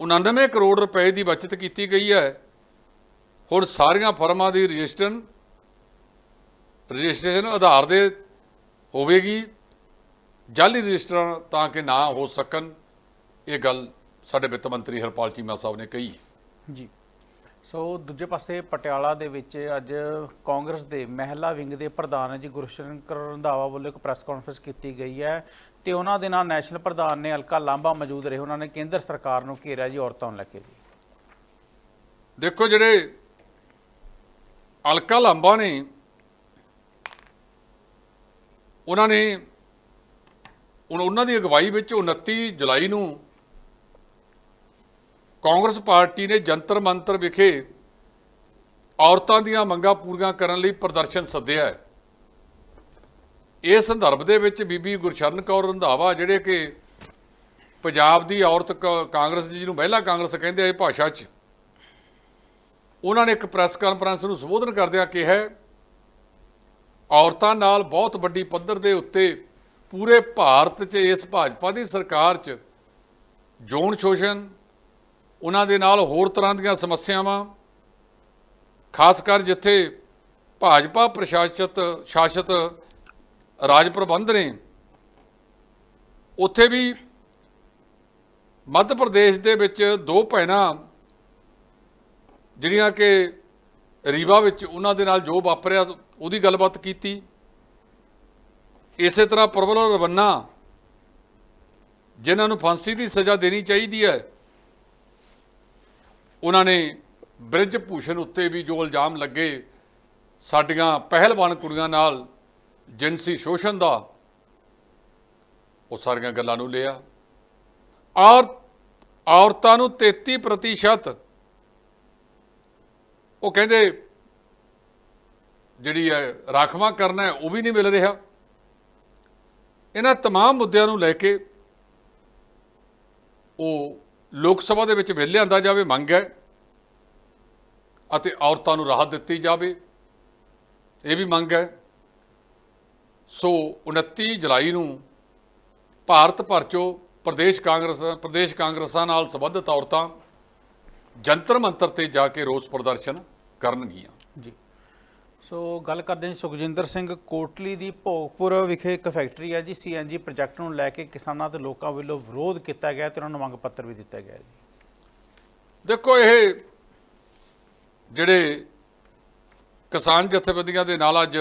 99 ਕਰੋੜ ਰੁਪਏ ਦੀ ਬਚਤ ਕੀਤੀ ਗਈ ਹੈ। ਹੁਣ ਸਾਰੀਆਂ ਫਰਮਾਂ ਦੀ ਰਜਿਸਟਰਨ ਰਜਿਸਟ੍ਰੇਸ਼ਨ ਆਧਾਰ ਦੇ ਹੋਵੇਗੀ। ਜਾਲੀ ਰਜਿਸਟਰਾਂ ਤਾਂ ਕਿ ਨਾ ਹੋ ਸਕਣ ਇਹ ਗੱਲ ਸਾਡੇ ਵਿੱਤ ਮੰਤਰੀ ਹਰਪਾਲ ਚੀਮਾ ਸਾਹਿਬ ਨੇ ਕਹੀ ਜੀ। ਸੋ ਦੂਜੇ ਪਾਸੇ ਪਟਿਆਲਾ ਦੇ ਵਿੱਚ ਅੱਜ ਕਾਂਗਰਸ ਦੇ ਮਹਿਲਾ ਵਿੰਗ ਦੇ ਪ੍ਰਧਾਨ ਜੀ ਗੁਰਸ਼ੰਕਰ ਰੰਧਾਵਾ ਵੱਲੋਂ ਇੱਕ ਪ੍ਰੈਸ ਕਾਨਫਰੰਸ ਕੀਤੀ ਗਈ ਹੈ ਤੇ ਉਹਨਾਂ ਦੇ ਨਾਲ ਨੈਸ਼ਨਲ ਪ੍ਰਧਾਨ ਨੇ ਹਲਕਾ ਲਾਂਬਾ ਮੌਜੂਦ ਰਹੇ ਉਹਨਾਂ ਨੇ ਕੇਂਦਰ ਸਰਕਾਰ ਨੂੰ ਘੇਰਿਆ ਜੀ ਔਰਤਾਂ ਨੂੰ ਲੈ ਕੇ ਜੀ। ਦੇਖੋ ਜਿਹੜੇ ਅਲਕਾ ਲੰਬਾ ਨੇ ਉਹਨਾਂ ਨੇ ਹੁਣ ਉਹਨਾਂ ਦੀ ਅਗਵਾਈ ਵਿੱਚ 29 ਜੁਲਾਈ ਨੂੰ ਕਾਂਗਰਸ ਪਾਰਟੀ ਨੇ ਜੰਤਰ ਮੰਤਰ ਵਿਖੇ ਔਰਤਾਂ ਦੀਆਂ ਮੰਗਾਂ ਪੂਰੀਆਂ ਕਰਨ ਲਈ ਪ੍ਰਦਰਸ਼ਨ ਸੱਦਿਆ ਹੈ। ਇਸ ਸੰਦਰਭ ਦੇ ਵਿੱਚ ਬੀਬੀ ਗੁਰਸ਼ਰਨ ਕੌਰ ਰੰਧਾਵਾ ਜਿਹੜੇ ਕਿ ਪੰਜਾਬ ਦੀ ਔਰਤ ਕ- ਕਾਂਗਰਸ ਜਿਹਨੂੰ ਮਹਿਲਾ ਕਾਂਗਰਸ ਕਹਿੰਦੇ ਆ ਇਹ ਭਾਸ਼ਾ 'ਚ, ਉਹਨਾਂ ਨੇ ਇੱਕ ਪ੍ਰੈਸ ਕਾਨਫਰੰਸ ਨੂੰ ਸੰਬੋਧਨ ਕਰਦਿਆਂ ਕਿਹਾ ਔਰਤਾਂ ਨਾਲ ਬਹੁਤ ਵੱਡੀ ਪੱਧਰ ਦੇ ਉੱਤੇ ਪੂਰੇ ਭਾਰਤ 'ਚ, ਇਸ ਭਾਜਪਾ ਦੀ ਸਰਕਾਰ 'ਚ ਜੋਨ ਸ਼ੋਸ਼ਣ, ਉਹਨਾਂ ਦੇ ਨਾਲ ਹੋਰ ਤਰ੍ਹਾਂ ਦੀਆਂ ਸਮੱਸਿਆਵਾਂ, ਖਾਸ ਕਰ ਜਿੱਥੇ ਭਾਜਪਾ ਪ੍ਰਸ਼ਾਸਿਤ, ਸ਼ਾਸਿਤ ਰਾਜ ਪ੍ਰਬੰਧ ਨੇ, ਉੱਥੇ ਵੀ ਮੱਧ ਪ੍ਰਦੇਸ਼ ਦੇ ਵਿੱਚ ਦੋ ਭੈਣਾਂ ਜਿਹੜੀਆਂ ਕਿ ਰੀਵਾ ਵਿੱਚ ਉਹਨਾਂ ਦੇ ਨਾਲ ਜੋ ਵਾਪਰਿਆ, ਉਹਦੀ ਗੱਲਬਾਤ ਕੀਤੀ। ਇਸੇ ਤਰ੍ਹਾਂ ਪ੍ਰਬਲ ਰਵੰਨਾ, ਜਿਨ੍ਹਾਂ ਨੂੰ ਫਾਂਸੀ ਦੀ ਸਜ਼ਾ ਦੇਣੀ ਚਾਹੀਦੀ ਹੈ, ਉਹਨਾਂ ਨੇ ਬ੍ਰਿਜ ਭੂਸ਼ਣ ਉੱਤੇ ਵੀ ਜੋ ਇਲਜ਼ਾਮ ਲੱਗੇ, ਸਾਡੀਆਂ ਪਹਿਲਵਾਨ ਕੁੜੀਆਂ ਨਾਲ ਜਿਨਸੀ ਸ਼ੋਸ਼ਣ ਦਾ, ਉਹ ਸਾਰੀਆਂ ਗੱਲਾਂ ਨੂੰ ਲਿਆ। ਔਰ ਔਰਤਾਂ ਨੂੰ 33% ਉਹ ਕਹਿੰਦੇ, ਜਿਹੜੀ ਹੈ ਰਾਖਵਾ ਕਰਨਾ ਉਹ ਵੀ ਨਹੀਂ ਮਿਲ ਰਿਹਾ। ਇਹਨਾਂ तमाम ਮੁੱਦਿਆਂ ਨੂੰ ਲੈ ਕੇ ਉਹ ਲੋਕ ਸਭਾ ਦੇ ਵਿੱਚ ਬਿੱਲ ਲਿਆਂਦਾ ਜਾਵੇ ਮੰਗ ਹੈ ਅਤੇ ਔਰਤਾਂ ਨੂੰ ਰਾਹਤ ਦਿੱਤੀ ਜਾਵੇ ਇਹ ਵੀ ਮੰਗ ਹੈ ਸੋ 29 ਜੁਲਾਈ ਨੂੰ ਭਾਰਤ ਭਰ ਚੋਂ ਪ੍ਰਦੇਸ਼ ਕਾਂਗਰਸ ਪ੍ਰਦੇਸ਼ ਕਾਂਗਰਸਾਂ ਨਾਲ ਸੰਬੰਧਿਤ ਔਰਤਾਂ ਜੰਤਰ ਮੰਤਰ ਤੇ ਜਾ ਕੇ ਰੋਸ ਪ੍ਰਦਰਸ਼ਨ ਕਰਨਗੀਆਂ ਜੀ ਸੋ ਗੱਲ ਕਰਦੇ ਹਾਂ ਸੁਖਜਿੰਦਰ ਸਿੰਘ ਕੋਟਲੀ ਦੀ ਭੋਗਪੁਰ ਵਿਖੇ ਇੱਕ ਫੈਕਟਰੀ ਹੈ ਜੀ ਸੀਐਨਜੀ ਪ੍ਰੋਜੈਕਟ ਨੂੰ ਲੈ ਕੇ ਕਿਸਾਨਾਂ ਤੇ ਲੋਕਾਂ ਵੱਲੋਂ ਵਿਰੋਧ ਕੀਤਾ ਗਿਆ ਤੇ ਉਹਨਾਂ ਨੂੰ ਮੰਗ ਪੱਤਰ ਵੀ ਦਿੱਤਾ ਗਿਆ ਜੀ। ਦੇਖੋ, ਇਹ ਜਿਹੜੇ ਕਿਸਾਨ ਜਥੇਬੰਦੀਆਂ ਦੇ ਨਾਲ ਅੱਜ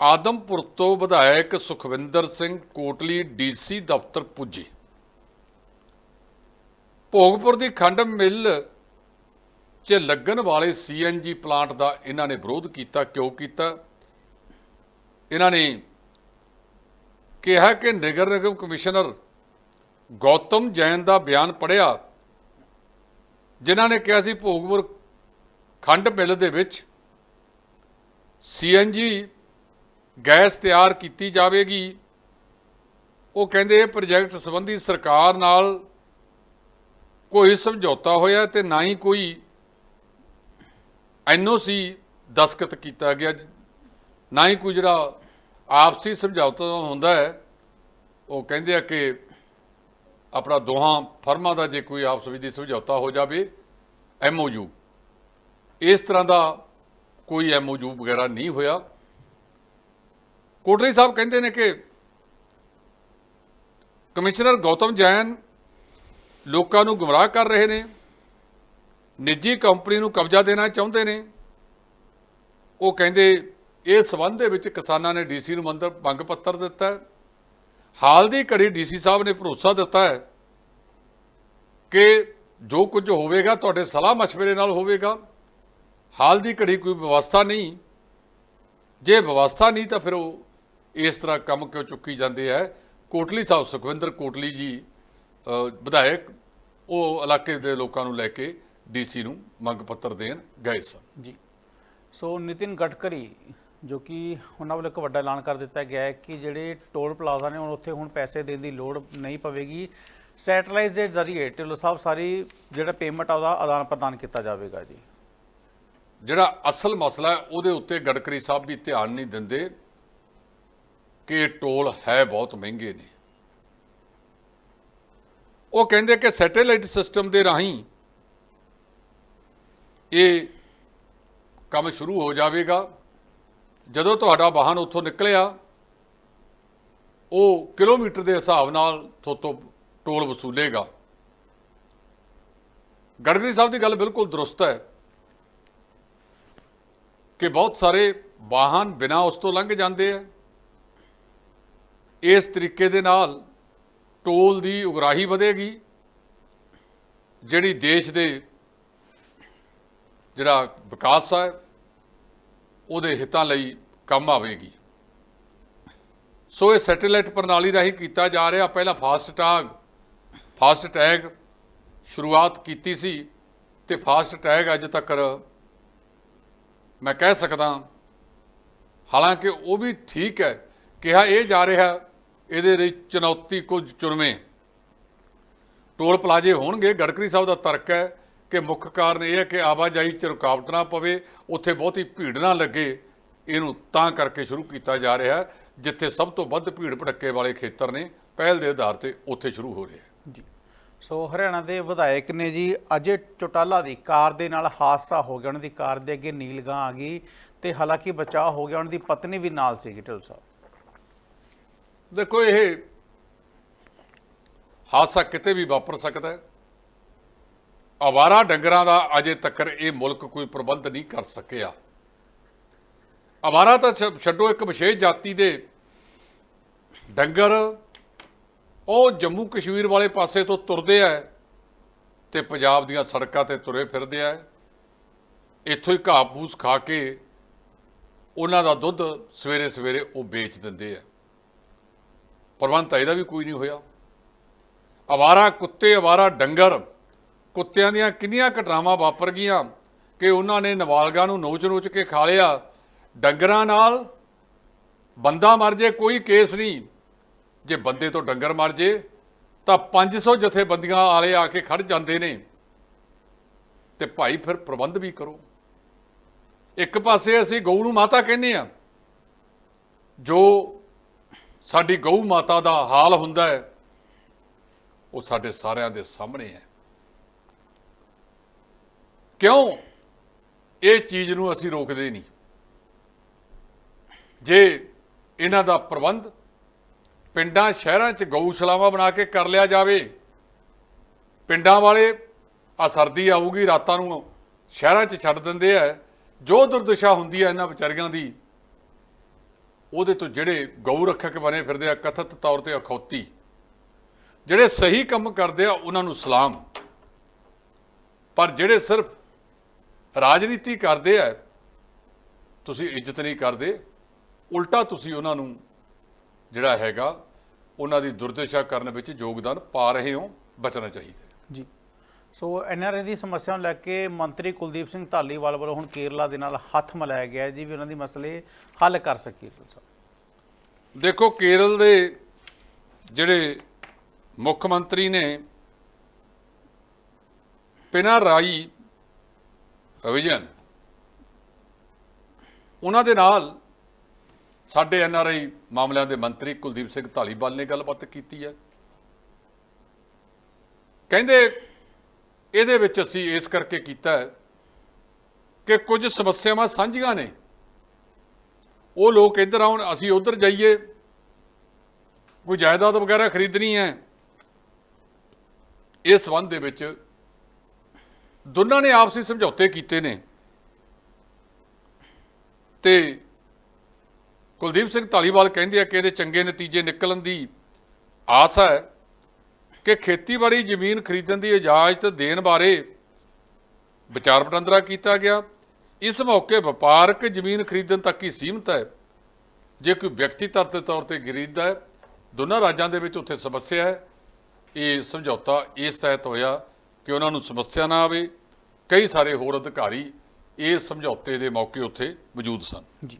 ਆਦਮਪੁਰ ਤੋਂ ਵਿਧਾਇਕ ਸੁਖਵਿੰਦਰ ਸਿੰਘ ਕੋਟਲੀ ਡੀਸੀ ਦਫ਼ਤਰ ਪੁੱਜੇ। ਭੋਗਪੁਰ ਦੀ ਖੰਡ ਮਿੱਲ 'ਚ ਲੱਗਣ ਵਾਲੇ ਸੀਐਨਜੀ ਪਲਾਂਟ ਦਾ ਇਹਨਾਂ ਨੇ ਵਿਰੋਧ ਕੀਤਾ, ਕਿਉਂ ਕੀਤਾ? ਇਹਨਾਂ ਨੇ ਕਿਹਾ ਕਿ ਨਗਰ ਨਿਗਮ ਕਮਿਸ਼ਨਰ ਗੌਤਮ ਜੈਨ ਦਾ ਬਿਆਨ ਪੜਿਆ ਜਿਨ੍ਹਾਂ ਨੇ ਕਿਹਾ ਸੀ ਭੋਗਪੁਰ ਖੰਡ ਮਿੱਲ ਦੇ ਵਿੱਚ ਸੀਐਨਜੀ ਗੈਸ ਤਿਆਰ ਕੀਤੀ ਜਾਵੇਗੀ। ਉਹ ਕਹਿੰਦੇ ਇਹ ਪ੍ਰੋਜੈਕਟ ਸੰਬੰਧੀ ਸਰਕਾਰ ਨਾਲ ਕੋਈ ਸਮਝੌਤਾ ਹੋਇਆ ਤੇ ਨਾ ਹੀ ਕੋਈ ਐਨਓਸੀ ਦਸਖਤ ਕੀਤਾ ਗਿਆ। ਨਾ ਹੀ ਕੋਈ ਜਿਹੜਾ ਆਪਸੀ ਸਮਝੌਤਾ ਹੁੰਦਾ ਹੈ, ਉਹ ਕਹਿੰਦੇ ਆ ਕਿ ਆਪਣਾ ਦੋਹਾਂ ਫਰਮਾਂ ਦਾ ਜੇ ਕੋਈ ਆਪਸ ਵਿੱਚ ਸਮਝੌਤਾ ਹੋ ਜਾਵੇ, ਐਮਓਯੂ। ਇਸ ਤਰ੍ਹਾਂ ਦਾ ਕੋਈ ਐਮਓਯੂ ਵਗੈਰਾ ਨਹੀਂ ਹੋਇਆ। ਕੋਟਲੀ ਸਾਹਿਬ ਕਹਿੰਦੇ ਨੇ ਕਿ ਕਮਿਸ਼ਨਰ ਗੌਤਮ ਜੈਨ ਲੋਕਾਂ ਨੂੰ ਗੁੰਮਰਾਹ ਕਰ ਰਹੇ ਨੇ। ਨਿੱਜੀ ਕੰਪਨੀ ਨੂੰ ਕਬਜ਼ਾ ਦੇਣਾ ਚਾਹੁੰਦੇ ਨੇ। ਉਹ ਕਹਿੰਦੇ ਇਸ ਸਬੰਧ ਦੇ ਵਿੱਚ ਕਿਸਾਨਾਂ ਨੇ ਡੀਸੀ ਨੂੰ ਮੰਦਰ ਮੰਗ ਪੱਤਰ ਦਿੱਤਾ ਹੈ। ਹਾਲ ਦੀ ਘੜੀ ਡੀਸੀ ਸਾਹਿਬ ਨੇ ਭਰੋਸਾ ਦਿੱਤਾ ਹੈ ਕਿ ਜੋ ਕੁਝ ਹੋਵੇਗਾ, ਤੁਹਾਡੇ ਸਲਾਹ مشਵਰੇ ਨਾਲ ਹੋਵੇਗਾ। ਹਾਲ ਦੀ ਘੜੀ ਕੋਈ ਵਿਵਸਥਾ ਨਹੀਂ। ਜੇ ਵਿਵਸਥਾ ਨਹੀਂ, ਤਾਂ ਫਿਰ ਉਹ ਇਸ ਤਰ੍ਹਾਂ ਕੰਮ ਕਿਉਂ ਚੁੱਕੀ ਜਾਂਦੇ ਹੈ ਕੋਟਲੀ ਸਾਹਿਬ ਸੁਖਵਿੰਦਰ ਕੋਟਲੀ ਜੀ ਵਿਧਾਇਕ, ਉਹ ਇਲਾਕੇ ਦੇ ਲੋਕਾਂ ਨੂੰ ਲੈ ਕੇ ਡੀਸੀ ਨੂੰ ਮੰਗ ਪੱਤਰ ਦੇਣ ਗਏ ਸਨ। ਜੀ। ਸੋ ਨਿਤਿਨ ਗਡਕਰੀ ਜੋ ਕਿ ਉਹਨਾਂ ਵੱਲੋਂ ਇੱਕ ਵੱਡਾ ਐਲਾਨ ਕਰ ਦਿੱਤਾ ਗਿਆ ਹੈ ਕਿ ਜਿਹੜੇ ਟੋਲ ਪਲਾਜ਼ਾ ਨੇ ਹੁਣ ਉੱਥੇ ਹੁਣ ਪੈਸੇ ਦੇਣ ਦੀ ਲੋੜ ਨਹੀਂ ਪਵੇਗੀ। ਸੈਟਲਾਈਟ ਦੇ ਜ਼ਰੀਏ ਢਿੱਲੋਂ ਸਾਹਿਬ ਸਾਰੀ ਜਿਹੜਾ ਪੇਮੈਂਟ ਆ ਉਹਦਾ ਆਦਾਨ ਪ੍ਰਦਾਨ ਕੀਤਾ ਜਾਵੇਗਾ ਜੀ। ਜਿਹੜਾ ਅਸਲ ਮਸਲਾ ਹੈ ਉਹਦੇ ਉੱਤੇ ਗਡਕਰੀ ਸਾਹਿਬ ਵੀ ਧਿਆਨ ਨਹੀਂ ਦਿੰਦੇ ਕਿ ਟੋਲ ਹੈ ਬਹੁਤ ਮਹਿੰਗੇ ਨੇ। ਉਹ ਕਹਿੰਦੇ ਕਿ ਸੈਟੇਲਾਈਟ ਸਿਸਟਮ ਦੇ ਰਾਹੀਂ ਇਹ ਕੰਮ ਸ਼ੁਰੂ ਹੋ ਜਾਵੇਗਾ। ਜਦੋਂ ਤੁਹਾਡਾ ਵਾਹਨ ਉੱਥੋਂ ਨਿਕਲਿਆ, ਉਹ ਕਿਲੋਮੀਟਰ ਦੇ ਹਿਸਾਬ ਨਾਲ ਥੋਤੋਂ ਟੋਲ ਵਸੂਲੇਗਾ। ਗਡਕਰੀ ਸਾਹਿਬ ਦੀ ਗੱਲ ਬਿਲਕੁਲ ਦਰੁਸਤ ਹੈ ਕਿ ਬਹੁਤ ਸਾਰੇ ਵਾਹਨ ਬਿਨਾਂ ਉਸ ਤੋਂ ਲੰਘ ਜਾਂਦੇ ਆ। ਇਸ ਤਰੀਕੇ ਦੇ ਨਾਲ ਟੋਲ ਦੀ ਉਗਰਾਹੀ ਵਧੇਗੀ, ਜਿਹੜੀ ਦੇਸ਼ ਦੇ ਜਿਹੜਾ ਵਿਕਾਸ ਹੈ ਉਹਦੇ ਹਿੱਤਾਂ ਲਈ ਕੰਮ ਆਵੇਗੀ। ਸੋ ਇਹ ਸੈਟੇਲਾਈਟ ਪ੍ਰਣਾਲੀ ਰਾਹੀਂ ਕੀਤਾ ਜਾ ਰਿਹਾ। ਪਹਿਲਾਂ ਫਾਸਟ ਟੈਗ ਫਾਸਟ ਟੈਗ ਸ਼ੁਰੂਆਤ ਕੀਤੀ ਸੀ ਤੇ ਫਾਸਟ ਟੈਗ ਅੱਜ ਤੱਕ ਮੈਂ ਕਹਿ ਸਕਦਾ, ਹਾਲਾਂਕਿ ਉਹ ਵੀ ਠੀਕ ਹੈ। ਕਿਹਾ ਇਹ ਜਾ ਰਿਹਾ, ਇਹਦੇ ਲਈ ਚੁਣੌਤੀ ਕੁਝ ਚੁਣਵੇਂ। ਟੋਲ ਪਲਾਜ਼ੇ ਹੋਣਗੇ ਗੜਕਰੀ ਸਾਹਿਬ ਦਾ ਤਰਕ ਹੈ। ਕਿ ਮੁੱਖ ਕਾਰਨ ਇਹ ਹੈ ਕਿ ਆਵਾਜਾਈ 'ਚ ਰੁਕਾਵਟ ਨਾ ਪਵੇ ਉੱਥੇ ਬਹੁਤੀ ਭੀੜ ਨਾ ਲੱਗੇ ਇਹਨੂੰ ਤਾਂ ਕਰਕੇ ਸ਼ੁਰੂ ਕੀਤਾ ਜਾ ਰਿਹਾ ਜਿੱਥੇ ਸਭ ਤੋਂ ਵੱਧ ਭੀੜ ਭੜੱਕੇ ਵਾਲੇ ਖੇਤਰ ਨੇ ਪਹਿਲ ਦੇ ਆਧਾਰ ਤੇ ਉੱਥੇ ਸ਼ੁਰੂ ਹੋ ਰਿਹਾ ਜੀ। ਸੋ ਹਰਿਆਣਾ ਦੇ ਵਿਧਾਇਕ ਨੇ ਜੀ ਅਜੇ ਚੋਟਾਲਾ ਦੀ ਕਾਰ ਦੇ ਨਾਲ ਹਾਦਸਾ ਹੋ ਗਿਆ ਉਹਨਾਂ ਦੀ ਕਾਰ ਦੇ ਅੱਗੇ ਨੀਲਗਾਂ ਆ ਗਈ ਤੇ ਹਾਲਾਂਕਿ ਬਚਾਅ ਹੋ ਗਿਆ ਉਹਨਾਂ ਦੀ ਪਤਨੀ ਵੀ ਨਾਲ ਸੀਗੀ ਢਿੱਲ ਸਾਹਿਬ। ਦੇਖੋ ਇਹ ਹਾਦਸਾ ਕਿਤੇ ਵੀ ਵਾਪਰ ਸਕਦਾ ਹੈ ਆਵਾਰਾ ਡੰਗਰਾਂ ਦਾ ਅਜੇ ਤੱਕ ਇਹ ਮੁਲਕ ਕੋਈ ਪ੍ਰਬੰਧ ਨਹੀਂ ਕਰ ਸਕਿਆ। ਆਵਾਰਾ ਤਾਂ ਛ- ਛੱਡੋ ਇੱਕ ਵਿਸ਼ੇਸ਼ ਜਾਤੀ ਦੇ ਡੰਗਰ, ਉਹ ਜੰਮੂ ਕਸ਼ਮੀਰ ਵਾਲੇ ਪਾਸੇ ਤੋਂ ਤੁਰਦੇ ਆ ਤੇ ਪੰਜਾਬ ਦੀਆਂ ਸੜਕਾਂ ਤੇ ਤੁਰੇ ਫਿਰਦੇ ਆ ਇੱਥੋਂ ਹੀ ਘਾਹ ਫੂਸ ਖਾ ਕੇ ਉਹਨਾਂ ਦਾ ਦੁੱਧ ਸਵੇਰੇ ਸਵੇਰੇ ਉਹ ਵੇਚ ਦਿੰਦੇ ਆ ਪ੍ਰਬੰਧ ਤਾਂ ਇਹਦਾ ਵੀ ਕੋਈ ਨਹੀਂ ਹੋਇਆ। ਅਵਾਰਾ ਕੁੱਤੇ ਅਵਾਰਾ ਡੰਗਰ ਕੁੱਤਿਆਂ ਦੀਆਂ ਕਿੰਨੀਆਂ ਘਟਨਾਵਾਂ ਵਾਪਰ ਗਈਆਂ ਕਿ ਉਹਨਾਂ ਨੇ ਨਵਾਲਗਾ ਨੂੰ ਨੋਚ-ਨੋਚ ਕੇ ਖਾ ਲਿਆ। ਡੰਗਰਾਂ ਨਾਲ ਬੰਦਾ ਮਰ ਜੇ, ਕੋਈ ਕੇਸ ਨਹੀਂ। ਜੇ ਬੰਦੇ ਤੋਂ ਡੰਗਰ ਮਰ ਜੇ, ਤਾਂ 500 ਜਥੇਬੰਦੀਆਂ ਆਲੇ ਆ ਕੇ ਖੜ ਜਾਂਦੇ ਨੇ। ਤੇ ਭਾਈ ਫਿਰ ਪ੍ਰਬੰਧ ਵੀ ਕਰੋ। ਇੱਕ ਪਾਸੇ ਅਸੀਂ ਗਊ ਨੂੰ ਮਾਤਾ ਕਹਿੰਦੇ ਆ ਜੋ ਸਾਡੀ ਗਊ ਮਾਤਾ ਦਾ ਹਾਲ ਹੁੰਦਾ ਹੈ, ਉਹ ਸਾਡੇ ਸਾਰਿਆਂ ਦੇ ਸਾਹਮਣੇ ਹੈ। ਕਿਉਂ? ਇਹ ਚੀਜ਼ ਨੂੰ ਅਸੀਂ ਰੋਕਦੇ ਨਹੀਂ। ਜੇ ਇਹਨਾਂ ਦਾ ਪ੍ਰਬੰਧ ਪਿੰਡਾਂ, ਸ਼ਹਿਰਾਂ 'ਚ ਗਊਸ਼ਾਲਾਵਾਂ ਬਣਾ ਕੇ ਕਰ ਲਿਆ ਜਾਵੇ, ਪਿੰਡਾਂ ਵਾਲੇ ਆ ਸਰਦੀ ਆਊਗੀ, ਰਾਤਾਂ ਨੂੰ ਸ਼ਹਿਰਾਂ 'ਚ ਛੱਡ ਦਿੰਦੇ ਆ। ਜੋ ਦੁਰਦਸ਼ਾ ਹੁੰਦੀ ਹੈ ਇਹਨਾਂ ਵਿਚਾਰੀਆਂ ਦੀ, ਉਹਦੇ ਤੋਂ ਜਿਹੜੇ ਗਊ ਰੱਖਕ ਬਣੇ ਫਿਰਦੇ ਆ, ਕਥਿਤ ਤੌਰ ਤੇ ਅਖੌਤੀ, ਜਿਹੜੇ ਸਹੀ ਕੰਮ ਕਰਦੇ ਆ, ਉਹਨਾਂ ਨੂੰ ਸਲਾਮ। ਪਰ ਜਿਹੜੇ ਸਿਰਫ ਰਾਜਨੀਤੀ ਕਰਦੇ ਆ ਤੁਸੀਂ ਇੱਜ਼ਤ ਨਹੀਂ ਕਰਦੇ ਉਲਟਾ ਤੁਸੀਂ ਉਹਨਾਂ ਨੂੰ ਜਿਹੜਾ ਹੈਗਾ ਉਹਨਾਂ ਦੀ ਦੁਰਦਸ਼ਾ ਕਰਨ ਵਿੱਚ ਯੋਗਦਾਨ ਪਾ ਰਹੇ ਹੋ ਬਚਣਾ ਚਾਹੀਦਾ। ਜੀ ਸੋ ਐਨਆਰਆਈ ਦੀ ਸਮੱਸਿਆ ਨੂੰ ਲੈ ਕੇ ਮੰਤਰੀ ਕੁਲਦੀਪ ਸਿੰਘ ਧਾਲੀਵਾਲ ਵੱਲੋਂ ਹੁਣ ਕੇਰਲਾ ਦੇ ਨਾਲ ਹੱਥ ਮਿਲਾਇਆ ਗਿਆ ਜੀ ਵੀ ਉਹਨਾਂ ਦੀ ਮਸਲੇ ਹੱਲ ਕਰ ਸਕੀਏ ਦੇਖੋ ਕੇਰਲ ਦੇ ਜਿਹੜੇ ਮੁੱਖ ਮੰਤਰੀ ਨੇ ਪਿਨਾਰਾਈ ਵਿਜਨ ਉਹਨਾਂ ਦੇ ਨਾਲ ਸਾਡੇ ਐੱਨ ਆਰ ਆਈ ਮਾਮਲਿਆਂ ਦੇ ਮੰਤਰੀ ਕੁਲਦੀਪ ਸਿੰਘ ਧਾਲੀਵਾਲ ਨੇ ਗੱਲਬਾਤ ਕੀਤੀ ਹੈ। ਕਹਿੰਦੇ ਇਹਦੇ ਵਿੱਚ ਅਸੀਂ ਇਸ ਕਰਕੇ ਕੀਤਾ ਕਿ ਕੁਝ ਸਮੱਸਿਆਵਾਂ ਸਾਂਝੀਆਂ ਨੇ। ਉਹ ਲੋਕ ਇੱਧਰ ਆਉਣ, ਅਸੀਂ ਉੱਧਰ ਜਾਈਏ। ਕੋਈ ਜਾਇਦਾਦ ਵਗੈਰਾ ਖਰੀਦਣੀ ਹੈ। ਇਸ ਸੰਬੰਧ ਦੇ ਵਿੱਚ ਦੋਨਾਂ ਨੇ ਆਪਸੀ ਸਮਝੌਤੇ ਕੀਤੇ ਨੇ। ਤੇ ਕੁਲਦੀਪ ਸਿੰਘ ਧਾਲੀਵਾਲ ਕਹਿੰਦੇ ਆ ਕਿ ਇਹਦੇ ਚੰਗੇ ਨਤੀਜੇ ਨਿਕਲਣ ਦੀ ਆਸ ਹੈ ਕਿ ਖੇਤੀਬਾੜੀ ਜ਼ਮੀਨ ਖਰੀਦਣ ਦੀ ਇਜਾਜ਼ਤ ਦੇਣ ਬਾਰੇ ਵਿਚਾਰ ਵਟਾਂਦਰਾ ਕੀਤਾ ਗਿਆ। ਇਸ ਮੌਕੇ ਵਪਾਰਕ ਜ਼ਮੀਨ ਖਰੀਦਣ ਤੱਕ ਹੀ ਸੀਮਤ ਹੈ। ਜੇ ਕੋਈ ਵਿਅਕਤੀ ਤੌਰ ਦੇ ਤੌਰ ਤੇ ਖਰੀਦਦਾ ਹੈ, ਦੋਨਾਂ ਰਾਜਾਂ ਦੇ ਵਿੱਚ ਉੱਥੇ ਸਮੱਸਿਆ ਹੈ। ਇਹ ਸਮਝੌਤਾ ਇਸ ਤਹਿਤ ਹੋਇਆ। ਕਿ ਉਹਨਾਂ ਨੂੰ ਸਮੱਸਿਆ ਨਾ ਆਵੇ। ਕਈ ਸਾਰੇ ਹੋਰ ਅਧਿਕਾਰੀ ਇਸ ਸਮਝੌਤੇ ਦੇ ਮੌਕੇ ਉੱਥੇ ਮੌਜੂਦ ਸਨ। ਜੀ।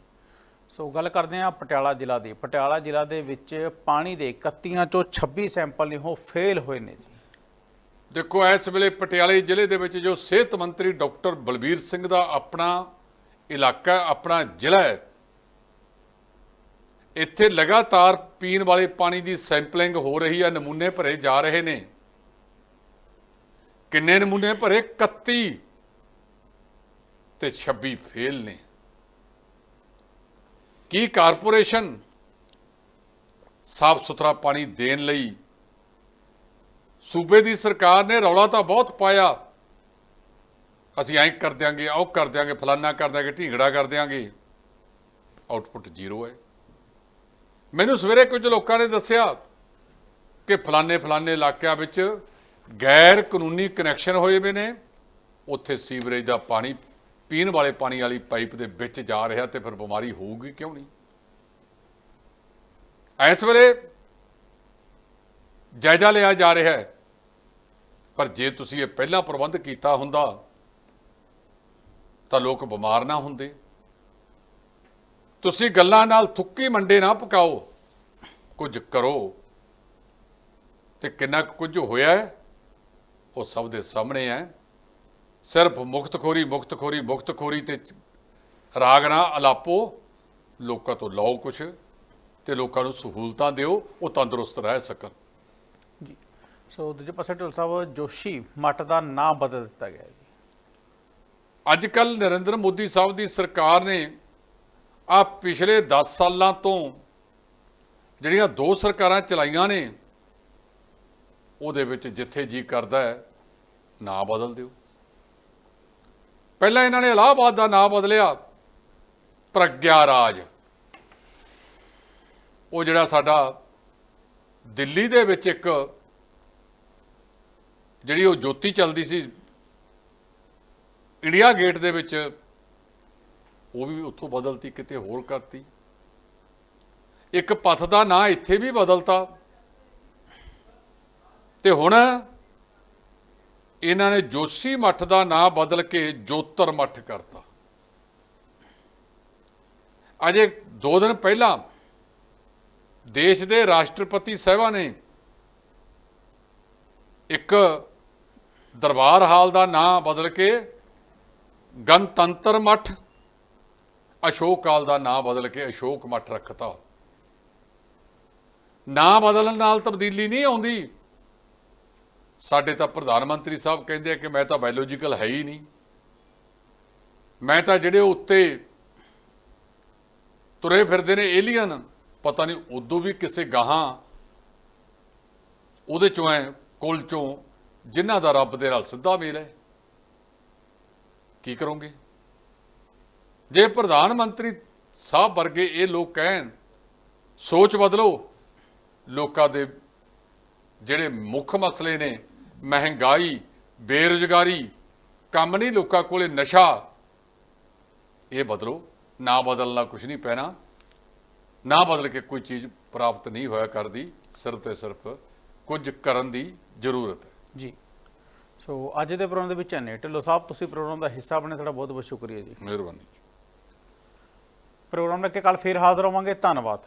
ਸੋ ਗੱਲ ਕਰਦੇ ਹਾਂ ਪਟਿਆਲਾ ਜ਼ਿਲ੍ਹਾ ਦੀ। ਪਟਿਆਲਾ ਜ਼ਿਲ੍ਹਾ ਦੇ ਵਿੱਚ ਪਾਣੀ ਦੇ 31 ਚੋਂ 26 ਸੈਂਪਲ ਨੇ ਉਹ ਫੇਲ ਹੋਏ ਨੇ ਜੀ। ਦੇਖੋ ਇਸ ਵੇਲੇ ਪਟਿਆਲੇ ਜ਼ਿਲ੍ਹੇ ਦੇ ਵਿੱਚ ਜੋ ਸਿਹਤ ਮੰਤਰੀ ਡਾਕਟਰ ਬਲਬੀਰ ਸਿੰਘ ਦਾ ਆਪਣਾ ਇਲਾਕਾ ਆਪਣਾ ਜ਼ਿਲ੍ਹਾ ਹੈ ਇੱਥੇ ਲਗਾਤਾਰ ਪੀਣ ਵਾਲੇ ਪਾਣੀ ਦੀ ਸੈਂਪਲਿੰਗ ਹੋ ਰਹੀ ਹੈ ਨਮੂਨੇ ਭਰੇ ਜਾ ਰਹੇ ਨੇ। ਕਿੰਨੇ ਨਮੂਨੇ ਭਰੇ? 31 ਤੇ 26 ਫੇਲ ਨੇ। ਕੀ ਕਾਰਪੋਰੇਸ਼ਨ ਸਾਫ਼ ਸੁਥਰਾ ਪਾਣੀ ਦੇਣ ਲਈ ਸੂਬੇ ਦੀ ਸਰਕਾਰ ਨੇ ਰੌਲਾ ਤਾਂ ਬਹੁਤ ਪਾਇਆ। ਅਸੀਂ ਐਂ ਕਰ ਦਿਆਂਗੇ ਉਹ ਕਰ ਦਿਆਂਗੇ, ਫਲਾਨਾ ਕਰ ਦਿਆਂਗੇ, ਢੀਂਗੜਾ ਕਰ ਦਿਆਂਗੇ। ਆਉਟਪੁੱਟ ਜ਼ੀਰੋ ਹੈ। ਮੈਨੂੰ ਸਵੇਰੇ ਕੁਝ ਲੋਕਾਂ ਨੇ ਦੱਸਿਆ ਕਿ ਫਲਾਨੇ ਫਲਾਨੇ ਇਲਾਕਿਆਂ ਵਿੱਚ ਗੈਰ ਕਾਨੂੰਨੀ ਕਨੈਕਸ਼ਨ ਹੋਏ ਵੇ ਨੇ। ਉੱਥੇ ਸੀਵਰੇਜ ਦਾ ਪਾਣੀ, ਪੀਣ ਵਾਲੇ ਪਾਣੀ ਵਾਲੀ ਪਾਈਪ ਦੇ ਵਿੱਚ ਜਾ ਰਿਹਾ ਤੇ ਫਿਰ ਬਿਮਾਰੀ ਹੋਊਗੀ ਕਿਉਂ ਨਹੀਂ? ਇਸ ਵੇਲੇ ਜਾਇਜ਼ਾ ਲਿਆ ਜਾ ਰਿਹਾ ਹੈ। ਪਰ ਜੇ ਤੁਸੀਂ ਇਹ ਪਹਿਲਾਂ ਪ੍ਰਬੰਧ ਕੀਤਾ ਹੁੰਦਾ, ਤਾਂ ਲੋਕ ਬਿਮਾਰ ਨਾ ਹੁੰਦੇ। ਤੁਸੀਂ ਗੱਲਾਂ ਨਾਲ ਥੁੱਕੀ ਮੰਡੇ ਨਾ ਪਕਾਓ। ਕੁਝ ਕਰੋ ਤੇ ਕਿੰਨਾ ਕੁ ਕੁਝ ਹੋਇਆ ਹੈ ਉਹ ਸਭ ਦੇ ਸਾਹਮਣੇ ਹੈ। ਸਿਰਫ ਮੁਕਤਖੋਰੀ ਮੁਕਤਖੋਰੀ ਮੁਕਤਖੋਰੀ ਤੇ ਰਾਗ ਨਾ ਅਲਾਪੋ। ਲੋਕਾਂ ਤੋਂ ਲਓ ਕੁਛ ਤੇ ਲੋਕਾਂ ਨੂੰ ਸਹੂਲਤਾਂ ਦਿਓ ਉਹ ਤੰਦਰੁਸਤ ਰਹਿ ਸਕਣ। ਜੀ। ਸੋ ਦੂਜੇ ਪਾਸੇ ਢੋਲ ਸਾਹਿਬ ਜੋਸ਼ੀ ਮੱਠ ਦਾ ਨਾਮ ਬਦਲ ਦਿੱਤਾ ਗਿਆ ਜੀ। ਅੱਜ ਕੱਲ ਨਰਿੰਦਰ ਮੋਦੀ ਸਾਹਿਬ ਦੀ ਸਰਕਾਰ ਨੇ ਆ ਪਿਛਲੇ 10 ਸਾਲਾਂ ਤੋਂ ਜਿਹੜੀਆਂ ਦੋ ਸਰਕਾਰਾਂ ਚਲਾਈਆਂ ਨੇ ਉਹਦੇ ਵਿੱਚ ਜਿੱਥੇ ਜੀ ਕਰਦਾ ਹੈ ਨਾਂ ਬਦਲ ਦਿਓ। ਪਹਿਲਾਂ ਇਹਨਾਂ ਨੇ ਇਲਾਹਾਬਾਦ ਦਾ ਨਾਂ ਬਦਲਿਆ, ਪ੍ਰਗਿਆ ਰਾਜ। ਉਹ ਜਿਹੜਾ ਸਾਡਾ ਦਿੱਲੀ ਦੇ ਵਿੱਚ ਇੱਕ ਜਿਹੜੀ ਉਹ ਜੋਤੀ ਚੱਲਦੀ ਸੀ, ਇੰਡੀਆ ਗੇਟ ਦੇ ਵਿੱਚ, ਉਹ ਵੀ ਉੱਥੋਂ ਬਦਲਤੀ, ਕਿਤੇ ਹੋਰ ਕਰਤੀ। ਇੱਕ ਪਥ ਦਾ ਨਾਂ ਇੱਥੇ ਵੀ ਬਦਲਤਾ। ਤੇ ਹੁਣ ਇਹਨਾਂ ਨੇ ਜੋਸ਼ੀ ਮੱਠ ਦਾ ਨਾਂ ਬਦਲ ਕੇ ਜੋਤਰ ਮੱਠ ਕਰਤਾ। ਅਜੇ 2 ਦਿਨ ਪਹਿਲਾਂ ਦੇਸ਼ ਦੇ ਰਾਸ਼ਟਰਪਤੀ ਸਾਹਿਬਾਂ ਨੇ ਇੱਕ ਦਰਬਾਰ ਹਾਲ ਦਾ ਨਾਂ ਬਦਲ ਕੇ ਗਣਤੰਤਰ ਮੱਠ, ਅਸ਼ੋਕ ਹਾਲ ਦਾ ਨਾਂ ਬਦਲ ਕੇ ਅਸ਼ੋਕ ਮੱਠ ਰੱਖਤਾ। ਨਾਂ ਬਦਲਣ ਨਾਲ ਤਬਦੀਲੀ ਨਹੀਂ ਆਉਂਦੀ। ਸਾਡੇ ਤਾਂ ਪ੍ਰਧਾਨ ਮੰਤਰੀ ਸਾਹਿਬ ਕਹਿੰਦੇ ਆ ਕਿ ਮੈਂ ਤਾਂ ਬਾਇਓਲੋਜੀਕਲ ਹੈ ਹੀ ਨਹੀਂ। ਮੈਂ ਤਾਂ ਜਿਹੜੇ ਉੱਤੇ ਤੁਰੇ ਫਿਰਦੇ ਨੇ ਏਲੀਅਨ ਪਤਾ ਨਹੀਂ ਉਦੋਂ ਵੀ ਕਿਸੇ ਗਾਹਾਂ ਉਹਦੇ ਚੋਂ ਐ, ਕੁੱਲ ਚੋਂ ਜਿਨ੍ਹਾਂ ਦਾ ਰੱਬ ਦੇ ਨਾਲ ਸਿੱਧਾ ਮੇਲ ਹੈ। ਕੀ ਕਰੋਗੇ? ਜੇ ਪ੍ਰਧਾਨ ਮੰਤਰੀ ਸਾਹਿਬ ਵਰਗੇ ਇਹ ਲੋਕ ਕਹਿਣ, ਸੋਚ ਬਦਲੋ, ਲੋਕਾਂ ਦੇ ਜਿਹੜੇ ਮੁੱਖ ਮਸਲੇ ਨੇ ਮਹਿੰਗਾਈ ਬੇਰੁਜ਼ਗਾਰੀ ਕੰਮ ਨਹੀਂ ਲੋਕਾਂ ਕੋਲੇ ਨਸ਼ਾ। ਇਹ ਬਦਲੋ ਨਾ ਬਦਲਣਾ ਕੁਝ ਨਹੀਂ ਪੈਣਾ। ਨਾ ਬਦਲ ਕੇ ਕੋਈ ਚੀਜ਼ ਪ੍ਰਾਪਤ ਨਹੀਂ ਹੋਇਆ ਕਰਦੀ ਸਿਰਫ ਤੇ ਸਿਰਫ ਕੁਝ ਕਰਨ ਦੀ ਜ਼ਰੂਰਤ ਹੈ। ਜੀ। ਸੋ ਅੱਜ ਦੇ ਪ੍ਰੋਗਰਾਮ ਦੇ ਵਿੱਚ ਨੇ ਢਿੱਲੋਂ ਸਾਹਿਬ ਤੁਸੀਂ ਪ੍ਰੋਗਰਾਮ ਦਾ ਹਿੱਸਾ ਬਣੇ ਤੁਹਾਡਾ ਬਹੁਤ ਬਹੁਤ ਸ਼ੁਕਰੀਆ ਜੀ। ਮਿਹਰਬਾਨੀ ਪ੍ਰੋਗਰਾਮ ਲੈ ਕੇ ਕੱਲ ਫੇਰ ਹਾਜ਼ਰ ਹੋਵਾਂਗੇ। ਧੰਨਵਾਦ।